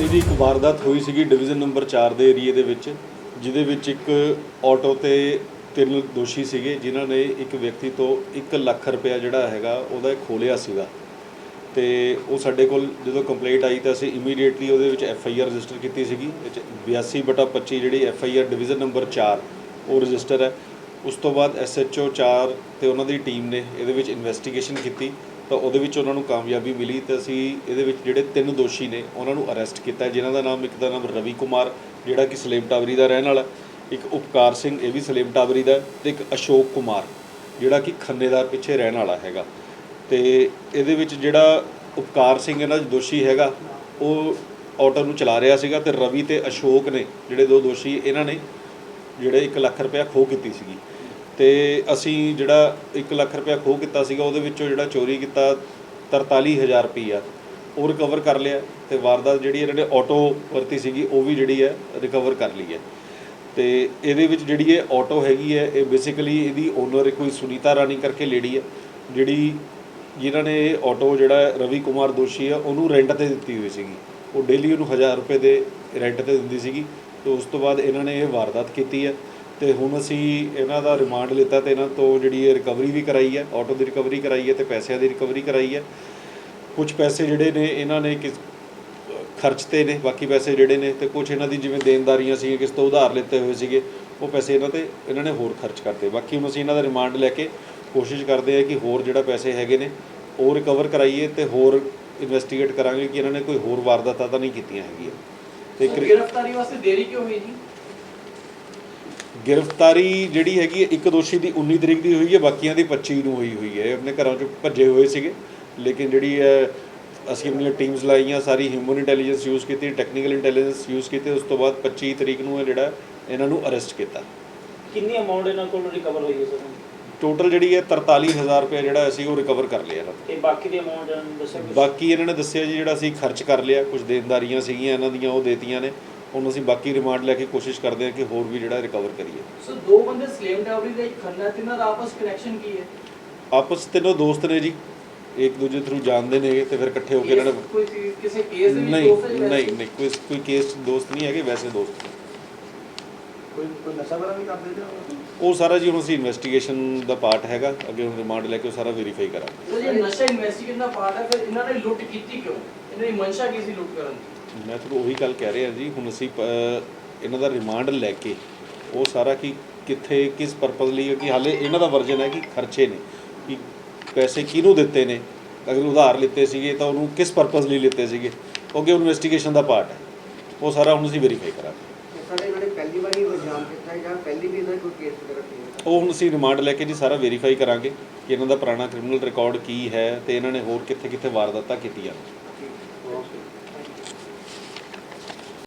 ਇਹਦੀ ਇੱਕ ਵਾਰਦਾਤ ਹੋਈ ਸੀਗੀ ਡਿਵੀਜ਼ਨ ਨੰਬਰ 4 ਦੇ ਏਰੀਏ ਦੇ ਵਿੱਚ, ਜਿਹਦੇ ਵਿੱਚ ਇੱਕ ਆਟੋ ਤੇ ਤਿੰਨ ਦੋਸ਼ੀ ਸੀਗੇ, ਜਿਨ੍ਹਾਂ ਨੇ ਇੱਕ ਵਿਅਕਤੀ ਤੋਂ 1 ਲੱਖ ਰੁਪਇਆ ਜਿਹੜਾ ਹੈਗਾ ਉਹਦਾ ਖੋਲਿਆ ਸੀਗਾ। ਤੇ ਉਹ ਸਾਡੇ ਕੋਲ ਜਦੋਂ ਕੰਪਲੇਂਟ ਆਈ ਤਾਂ ਅਸੀਂ ਇਮੀਡੀਏਟਲੀ ਉਹਦੇ ਵਿੱਚ ਐਫ ਆਈ ਆਰ ਰਜਿਸਟਰ ਕੀਤੀ ਸੀਗੀ ਇਹ 82 ਬਟਾ 25 ਜਿਹੜੀ F I R division number 4 ਉਹ ਰਜਿਸਟਰ ਹੈ। ਉਸ ਤੋਂ ਬਾਅਦ ਐਸ ਐਚ ਓ 4 ਤੇ ਉਹਨਾਂ ਦੀ ਟੀਮ ਨੇ ਇਹਦੇ ਵਿੱਚ ਇਨਵੈਸਟੀਗੇਸ਼ਨ ਕੀਤੀ। ਤਾਂ ਉਹਦੇ ਵਿੱਚ ਉਹਨਾਂ ਨੂੰ ਕਾਮਯਾਬੀ ਮਿਲੀ ਤੇ ਅਸੀਂ ਇਹਦੇ ਵਿੱਚ ਜਿਹੜੇ ਤਿੰਨ ਦੋਸ਼ੀ ਨੇ ਉਹਨਾਂ ਨੂੰ ਅਰੈਸਟ ਕੀਤਾ। ਜਿਨ੍ਹਾਂ ਦਾ ਨਾਮ ਇੱਕ ਦਾ ਨਾਮ ਰਵੀ ਕੁਮਾਰ ਜਿਹੜਾ ਕਿ ਸਲੇਮ ਟਾਵਰੀ ਦਾ ਰਹਿਣ ਵਾਲਾ ਇੱਕ ਉਪਕਾਰ ਸਿੰਘ ਇਹ ਵੀ ਸਲੇਮ ਟਾਵਰੀ ਦਾ ਹੈ, ਤੇ ਇੱਕ ਅਸ਼ੋਕ ਕੁਮਾਰ ਜਿਹੜਾ ਕਿ ਖੰਨੇਦਾਰ ਪਿੱਛੇ ਰਹਿਣ ਵਾਲਾ ਹੈਗਾ। ਤੇ ਇਹਦੇ ਵਿੱਚ ਜਿਹੜਾ ਉਪਕਾਰ ਸਿੰਘ ਇਹਨਾਂ 'ਚ ਦੋਸ਼ੀ ਹੈਗਾ ਉਹ ਆਟੋ ਨੂੰ ਚਲਾ ਰਿਹਾ ਸੀਗਾ ਤੇ ਰਵੀ ਤੇ ਅਸ਼ੋਕ ਨੇ ਜਿਹੜੇ ਦੋ ਦੋਸ਼ੀ ਇਹਨਾਂ ਨੇ ਜਿਹੜੇ 1 ਲੱਖ ਰੁਪਇਆ ਖੋਹ ਕੀਤੀ ਸੀਗੀ। ਤੇ ਅਸੀਂ ਜਿਹੜਾ 1 ਲੱਖ ਰੁਪਇਆ ਖੋਹ ਕੀਤਾ ਸੀਗਾ, ਉਹਦੇ ਵਿੱਚੋਂ ਜਿਹੜਾ ਚੋਰੀ ਕੀਤਾ 43000 ਰੁਪਈਆ ਉਹ ਰਿਕਵਰ ਕਰ ਲਿਆ ਤੇ ਵਾਰਦਾਤ ਜਿਹੜੀ ਇਹਨਾਂ ਨੇ ਆਟੋ ਵਰਤੀ ਸੀਗੀ, ਉਹ ਵੀ ਜਿਹੜੀ ਹੈ ਰਿਕਵਰ ਕਰ ਲਈ ਹੈ। ਤੇ ਇਹਦੇ ਵਿੱਚ ਜਿਹੜੀ ਇਹ ਆਟੋ ਹੈਗੀ ਹੈ, ਇਹ ਬੇਸਿਕਲੀ ਇਹਦੀ ਓਨਰ ਕੋਈ ਸੁਨੀਤਾ ਰਾਣੀ ਕਰਕੇ ਲੇਡੀ ਹੈ, ਜਿਹੜੀ ਜਿਨ੍ਹਾਂ ਨੇ ਇਹ ਆਟੋ ਜਿਹੜਾ ਰਵੀ ਕੁਮਾਰ ਦੋਸ਼ੀ ਆ ਉਹਨੂੰ ਰੈਂਟ ਤੇ ਦਿੱਤੀ ਹੋਈ ਸੀਗੀ। ਉਹ ਡੇਲੀ ਉਹਨੂੰ 1000 ਰੁਪਏ ਦੇ ਰੈਂਟ ਤੇ ਦਿੰਦੀ ਸੀਗੀ ਤੇ ਉਸ ਤੋਂ ਬਾਅਦ ਇਹਨਾਂ ਨੇ ਇਹ ਵਾਰਦਾਤ ਕੀਤੀ ਹੈ। ਤੇ ਹੁਣ ਅਸੀਂ ਇਹਨਾਂ ਦਾ ਰਿਮਾਂਡ ਲਿੱਤਾ ਤੇ ਇਹਨਾਂ ਤੋਂ ਜਿਹੜੀ ਇਹ ਰਿਕਵਰੀ ਵੀ ਕਰਾਈ ਹੈ ਆਟੋ ਦੀ ਰਿਕਵਰੀ ਕਰਾਈ ਹੈ ਤੇ ਪੈਸਿਆਂ ਦੀ ਰਿਕਵਰੀ ਕਰਾਈ ਹੈ। ਕੁਝ ਪੈਸੇ ਜਿਹੜੇ ਨੇ ਇਹਨਾਂ ਨੇ ਕਿਸ ਖਰਚ ਤੇ ਨੇ ਬਾਕੀ ਪੈਸੇ ਜਿਹੜੇ ਨੇ ਤੇ ਕੁਝ ਇਹਨਾਂ ਦੀ ਜਿਵੇਂ ਦੇਣਦਾਰੀਆਂ ਸੀ ਕਿਸ ਤੋਂ ਉਧਾਰ ਲਿੱਤੇ ਹੋਏ ਸੀਗੇ ਉਹ ਪੈਸੇ ਇਹਨਾਂ ਤੇ ਇਹਨਾਂ ਨੇ ਹੋਰ ਖਰਚ ਕਰਤੇ। ਬਾਕੀ ਹੁਣ ਅਸੀਂ ਇਹਨਾਂ ਦਾ ਰਿਮਾਂਡ ਲੈ ਕੇ ਕੋਸ਼ਿਸ਼ ਕਰਦੇ ਆ ਕਿ ਹੋਰ ਜਿਹੜਾ ਪੈਸੇ ਹੈਗੇ ਨੇ ਉਹ ਰਿਕਵਰ ਕਰਾਈਏ ਤੇ ਹੋਰ ਇਨਵੈਸਟੀਗੇਟ ਕਰਾਂਗੇ ਕਿ ਇਹਨਾਂ ਨੇ ਕੋਈ ਹੋਰ ਵਾਰਦਾਤਾਂ ਤਾਂ ਨਹੀਂ ਕੀਤੀਆਂ ਹੈਗੀਆਂ। ਤੇ ਗ੍ਰਿਫਤਾਰੀ ਵਾਸਤੇ ਦੇਰੀ ਕਿਉਂ ਹੋਈ ਜੀ? ਗ੍ਰਿਫਤਾਰੀ ਜਿਹੜੀ ਹੈਗੀ ਹੈ, ਇੱਕ ਦੋਸ਼ੀ ਦੀ 19 ਤਰੀਕ ਦੀ ਹੋਈ ਹੈ ਬਾਕੀਆਂ ਦੀ 25 ਨੂੰ ਹੋਈ ਹੋਈ ਹੈ। ਇਹ ਆਪਣੇ ਘਰਾਂ ਚੋਂ ਭੱਜੇ ਹੋਏ ਸੀਗੇ। ਲੇਕਿਨ ਜਿਹੜੀ ਹੈ ਅਸੀਂ ਆਪਣੀਆਂ ਟੀਮਸ ਲਾਈਆਂ ਸਾਰੀ ਹਿਊਮਨ ਇੰਟੈਲੀਜੈਂਸ ਯੂਜ਼ ਕੀਤੀ ਟੈਕਨੀਕਲ ਇੰਟੈਲੀਜੈਂਸ ਯੂਜ਼ ਕੀਤੀ ਉਸ ਤੋਂ ਬਾਅਦ 25 ਤਰੀਕ ਨੂੰ ਇਹ ਜਿਹੜਾ ਇਹਨਾਂ ਨੂੰ ਅਰੈਸਟ ਕੀਤਾ। ਕਿੰਨੀ ਅਮਾਉਂਟ ਇਹਨਾਂ ਕੋਲ ਰਿਕਵਰ ਹੋਈ ਹੈ ਸਰ? ਟੋਟਲ ਜਿਹੜੀ ਹੈ 43000 ਰੁਪਏ ਜਿਹੜਾ ਅਸੀਂ ਉਹ ਰਿਕਵਰ ਕਰ ਲਿਆ। ਇਹਨਾਂ ਤੋਂ। ਤੇ ਬਾਕੀ ਦੀ ਅਮਾਉਂਟ ਦੱਸੋ ਕੁਛ? ਬਾਕੀ ਇਹਨਾਂ ਨੇ ਦੱਸਿਆ ਜੀ ਜਿਹੜਾ ਅਸੀਂ ਖਰਚ ਕਰ ਲਿਆ ਕੁਝ ਦੇਣਦਾਰੀਆਂ ਸੀਗੀਆਂ ਇਹਨਾਂ ਦੀਆਂ ਉਹ ਦੇਤੀਆਂ ਨੇ। ਹੁਣ ਅਸੀਂ ਬਾਕੀ ਰਿਮਾਂਡ ਲੈ ਕੇ ਕੋਸ਼ਿਸ਼ ਕਰਦੇ ਹਾਂ ਕਿ ਹੋਰ ਵੀ ਜਿਹੜਾ ਰਿਕਵਰ ਕਰੀਏ। ਸਰ ਦੋ ਬੰਦੇ ਸਲੇਮ ਡਾਵਰੀ ਦਾ ਇੱਕ ਖੰਨਾ ਤਿੰਨਾਂ ਦਾ ਆਪਸ ਕਨੈਕਸ਼ਨ ਕੀ ਹੈ? ਆਪਸ ਤਿੰਨੋਂ ਦੋਸਤ ਨੇ ਜੀ ਇੱਕ ਦੂਜੇ ਥਰੂ ਜਾਣਦੇ ਨੇ ਤੇ ਫਿਰ ਇਕੱਠੇ ਹੋ ਕੇ ਇਹਨਾਂ ਨੇ ਕੋਈ ਚੀਜ਼- ਕਿਸੇ ਕੇਸ ਦੇ ਵਿੱਚ ਨਹੀਂ ਦੋਸਤ ਨਹੀਂ ਵੈਸੇ? ਨਹੀਂ ਕੋਈ ਕੋਈ ਕੇਸ ਦੋਸਤ ਨਹੀਂ ਹੈਗੇ ਵੈਸੇ ਦੋਸਤ ਨੇ। ਕੋਈ ਕੋਈ ਨਸ਼ਾ ਵਗੈਰਾ ਵੀ ਕਰਦੇ ਜਾਂ ਉਹ? ਸਾਰਾ ਜੀ ਹੁਣ ਅਸੀਂ ਇਨਵੈਸਟੀਗੇਸ਼ਨ ਦਾ ਪਾਰਟ ਹੈਗਾ ਅੱਗੇ ਹੁਣ ਰਿਮਾਂਡ ਲੈ ਕੇ ਉਹ ਸਾਰਾ ਵੈਰੀਫਾਈ ਕਰਾਂਗੇ। ਸਰ ਜੇ ਨਸ਼ਾ ਇਨਵੈਸਟੀਗੇਸ਼ਨ ਦਾ ਪਾਰਟ ਹੈ ਫਿਰ ਇਹਨਾਂ ਨੇ ਲੁੱਟ ਕੀਤੀ ਕਿਉਂ? ਇਹਨਾਂ ਦੀ ਮਨਸ਼ਾ ਕੀ ਸੀ ਲੁੱਟ ਕਰਨ ਦੀ? ਮੈਂ ਤੁਹਾਨੂੰ ਉਹੀ ਗੱਲ ਕਹਿ ਰਿਹਾ ਜੀ ਹੁਣ ਅਸੀਂ ਇਹਨਾਂ ਦਾ ਰਿਮਾਂਡ ਲੈ ਕੇ ਉਹ ਸਾਰਾ ਕੀ ਕਿੱਥੇ ਕਿਸ ਪਰਪਸ ਲਈ ਕਿ ਹਾਲੇ ਇਹਨਾਂ ਦਾ ਵਰਜਨ ਹੈ ਕਿ ਖਰਚੇ ਨੇ ਕਿ ਪੈਸੇ ਕਿਹਨੂੰ ਦਿੱਤੇ ਨੇ? ਅਗਰ ਉਧਾਰ ਲਿੱਤੇ ਸੀਗੇ ਤਾਂ ਉਹਨੂੰ ਕਿਸ ਪਰਪਸ ਲਈ ਲਿੱਤੇ ਸੀਗੇ? ਉਹ ਅੱਗੇ ਇਨਵੈਸਟੀਗੇਸ਼ਨ ਦਾ ਪਾਰਟ ਹੈ। ਉਹ ਸਾਰਾ ਹੁਣ ਅਸੀਂ ਵੈਰੀਫਾਈ ਕਰਾਂਗੇ। ਸਾਡੇ ਜਿਹੜੇ ਪਹਿਲੀ ਵਾਰੀ ਇਲਜ਼ਾਮ ਕੀਤਾ ਜਾਂ ਪਹਿਲੀ ਵੀ ਇਹਨਾਂ ਕੋਈ ਕੇਸ ਵਗੈਰਾ ਕੀ ਉਹ ਹੁਣ ਅਸੀਂ ਰਿਮਾਂਡ ਲੈ ਕੇ ਜੀ ਸਾਰਾ ਵੈਰੀਫਾਈ ਕਰਾਂਗੇ ਕਿ ਇਹਨਾਂ ਦਾ ਪੁਰਾਣਾ ਕ੍ਰਿਮੀਨਲ ਰਿਕਾਰਡ ਕੀ ਹੈ ਤੇ ਇਹਨਾਂ ਨੇ ਹੋਰ ਕਿੱਥੇ ਕਿੱਥੇ ਵਾਰਦਾਤਾਂ ਕੀਤੀਆਂ